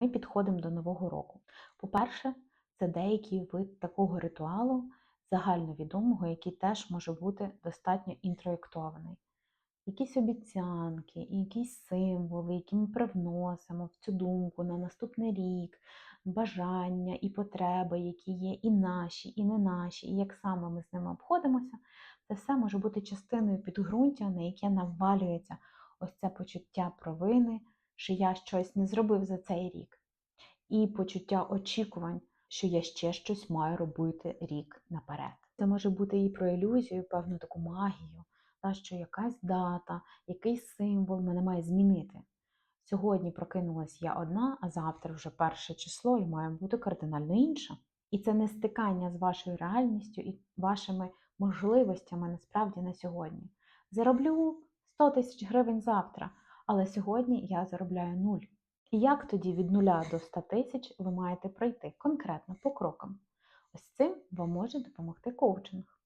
Ми підходимо до нового року. По-перше, це деякий вид такого ритуалу загальновідомого, який теж може бути достатньо інтроєктований. Якісь обіцянки, якісь символи, які ми привносимо в цю думку на наступний рік, бажання і потреби, які є і наші, і не наші, і як саме ми з ними обходимося, це все може бути частиною підґрунтя, на яке навалюється ось це почуття провини, що я щось не зробив за цей рік, і почуття очікувань, що я ще щось маю робити рік наперед. Це може бути і про ілюзію, певну таку магію, та, що якась дата, якийсь символ мене має змінити. Сьогодні прокинулась я одна, а завтра вже перше число і має бути кардинально інша. І це не стикання з вашою реальністю і вашими можливостями насправді на сьогодні. Зароблю 100 тисяч гривень завтра, але сьогодні я заробляю нуль. І як тоді від нуля до 100 тисяч ви маєте пройти конкретно по крокам? Ось цим вам може допомогти коучинг.